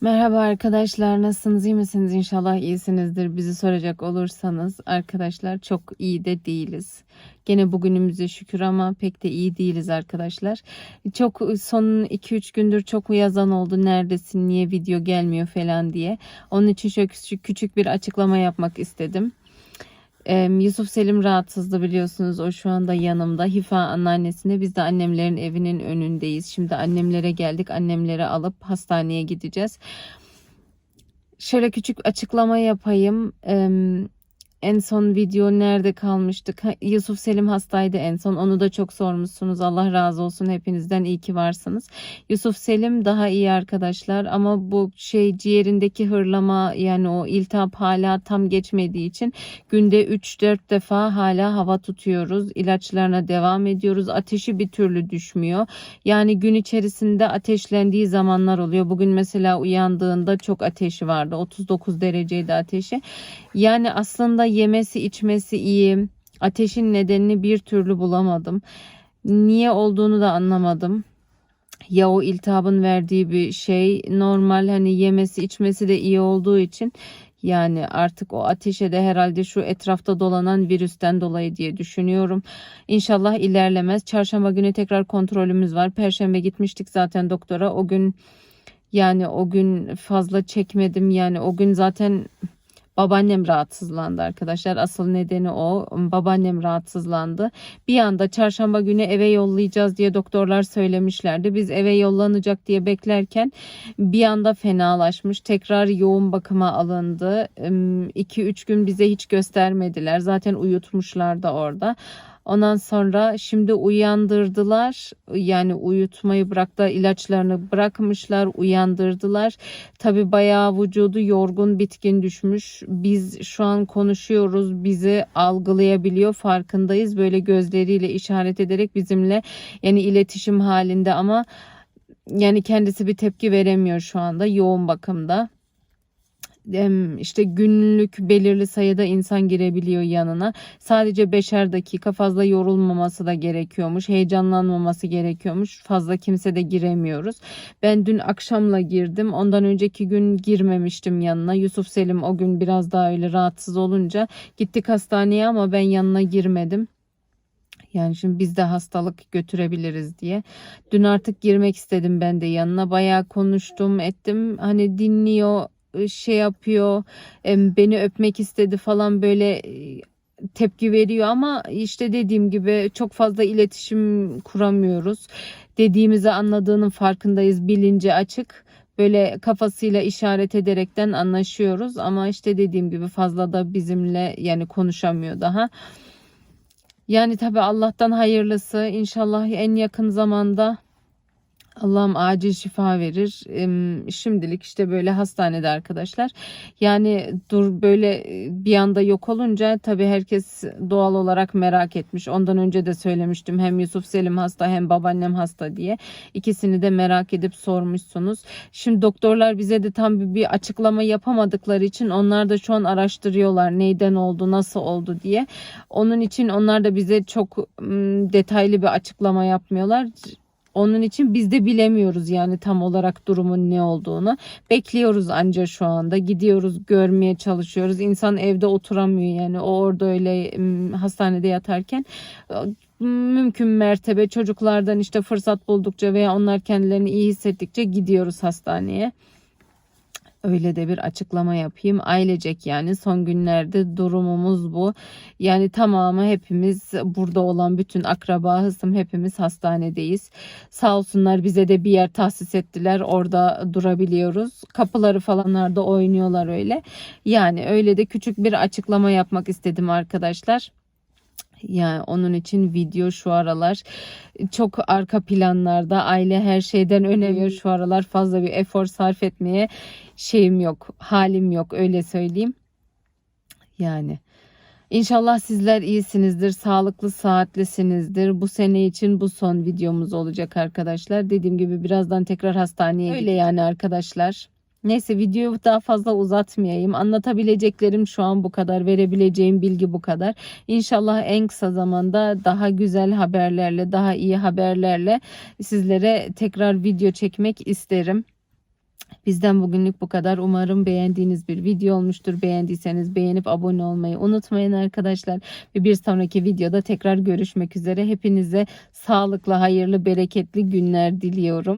Merhaba arkadaşlar nasılsınız? İyi misiniz? İnşallah iyisinizdir. Bizi soracak olursanız arkadaşlar çok iyi de değiliz. Gene bugünümüze şükür ama pek de iyi değiliz arkadaşlar. Çok son 2-3 gündür çok yazan oldu. Neredesin niye video gelmiyor falan diye. Onun için şöyle küçük, küçük bir açıklama yapmak istedim Yusuf Selim rahatsızdı biliyorsunuz. O şu anda yanımda. Hifa anneannesinde biz de annemlerin evinin önündeyiz. Şimdi annemlere geldik. Annemleri alıp hastaneye gideceğiz. Şöyle küçük açıklama yapayım. Ee, en son video nerede kalmıştık? Ha, Yusuf Selim hastaydı en son. Onu da çok sormuşsunuz. Allah razı olsun hepinizden iyi ki varsınız. Yusuf Selim daha iyi arkadaşlar ama bu şey ciğerindeki hırlama yani o iltihap hala tam geçmediği için günde 3-4 defa hala hava tutuyoruz. İlaçlarına devam ediyoruz. Ateşi bir türlü düşmüyor. Yani gün içerisinde ateşlendiği zamanlar oluyor. Bugün mesela uyandığında çok ateşi vardı. 39 dereceydi ateşi. Yani aslında yemesi içmesi iyi. Ateşin nedenini bir türlü bulamadım. Niye olduğunu da anlamadım. Ya o iltihabın verdiği bir şey normal hani yemesi içmesi de iyi olduğu için yani artık o ateşe de herhalde şu etrafta dolanan virüsten dolayı diye düşünüyorum. İnşallah ilerlemez. Çarşamba günü tekrar kontrolümüz var. Perşembe gitmiştik zaten doktora. O gün yani o gün fazla çekmedim. Yani o gün zaten Babaannem rahatsızlandı arkadaşlar. Asıl nedeni o. Babaannem rahatsızlandı. Bir anda çarşamba günü eve yollayacağız diye doktorlar söylemişlerdi. Biz eve yollanacak diye beklerken bir anda fenalaşmış. Tekrar yoğun bakıma alındı. 2-3 gün bize hiç göstermediler. Zaten uyutmuşlar da orada. Ondan sonra şimdi uyandırdılar. Yani uyutmayı bıraktı, ilaçlarını bırakmışlar, uyandırdılar. Tabi bayağı vücudu yorgun, bitkin düşmüş. Biz şu an konuşuyoruz, bizi algılayabiliyor, farkındayız. Böyle gözleriyle işaret ederek bizimle yani iletişim halinde ama yani kendisi bir tepki veremiyor şu anda yoğun bakımda işte günlük belirli sayıda insan girebiliyor yanına. Sadece beşer dakika fazla yorulmaması da gerekiyormuş. Heyecanlanmaması gerekiyormuş. Fazla kimse de giremiyoruz. Ben dün akşamla girdim. Ondan önceki gün girmemiştim yanına. Yusuf Selim o gün biraz daha öyle rahatsız olunca gittik hastaneye ama ben yanına girmedim. Yani şimdi biz de hastalık götürebiliriz diye. Dün artık girmek istedim ben de yanına. Bayağı konuştum ettim. Hani dinliyor şey yapıyor beni öpmek istedi falan böyle tepki veriyor ama işte dediğim gibi çok fazla iletişim kuramıyoruz. Dediğimizi anladığının farkındayız bilinci açık böyle kafasıyla işaret ederekten anlaşıyoruz ama işte dediğim gibi fazla da bizimle yani konuşamıyor daha. Yani tabi Allah'tan hayırlısı inşallah en yakın zamanda Allah'ım acil şifa verir. Şimdilik işte böyle hastanede arkadaşlar. Yani dur böyle bir anda yok olunca tabii herkes doğal olarak merak etmiş. Ondan önce de söylemiştim hem Yusuf Selim hasta hem babaannem hasta diye. İkisini de merak edip sormuşsunuz. Şimdi doktorlar bize de tam bir, bir açıklama yapamadıkları için onlar da şu an araştırıyorlar neyden oldu nasıl oldu diye. Onun için onlar da bize çok detaylı bir açıklama yapmıyorlar onun için biz de bilemiyoruz yani tam olarak durumun ne olduğunu. Bekliyoruz anca şu anda. Gidiyoruz görmeye çalışıyoruz. İnsan evde oturamıyor yani. O orada öyle hastanede yatarken mümkün mertebe çocuklardan işte fırsat buldukça veya onlar kendilerini iyi hissettikçe gidiyoruz hastaneye. Öyle de bir açıklama yapayım. Ailecek yani son günlerde durumumuz bu. Yani tamamı hepimiz burada olan bütün akraba hısım hepimiz hastanedeyiz. Sağ olsunlar bize de bir yer tahsis ettiler. Orada durabiliyoruz. Kapıları falanlarda oynuyorlar öyle. Yani öyle de küçük bir açıklama yapmak istedim arkadaşlar. Yani onun için video şu aralar çok arka planlarda aile her şeyden önemli şu aralar fazla bir efor sarf etmeye şeyim yok halim yok öyle söyleyeyim. Yani İnşallah sizler iyisinizdir, sağlıklı, saatlisinizdir. Bu sene için bu son videomuz olacak arkadaşlar. Dediğim gibi birazdan tekrar hastaneye Öyle yani arkadaşlar. Neyse videoyu daha fazla uzatmayayım. Anlatabileceklerim şu an bu kadar. Verebileceğim bilgi bu kadar. İnşallah en kısa zamanda daha güzel haberlerle, daha iyi haberlerle sizlere tekrar video çekmek isterim. Bizden bugünlük bu kadar. Umarım beğendiğiniz bir video olmuştur. Beğendiyseniz beğenip abone olmayı unutmayın arkadaşlar. Ve bir sonraki videoda tekrar görüşmek üzere. Hepinize sağlıklı, hayırlı, bereketli günler diliyorum.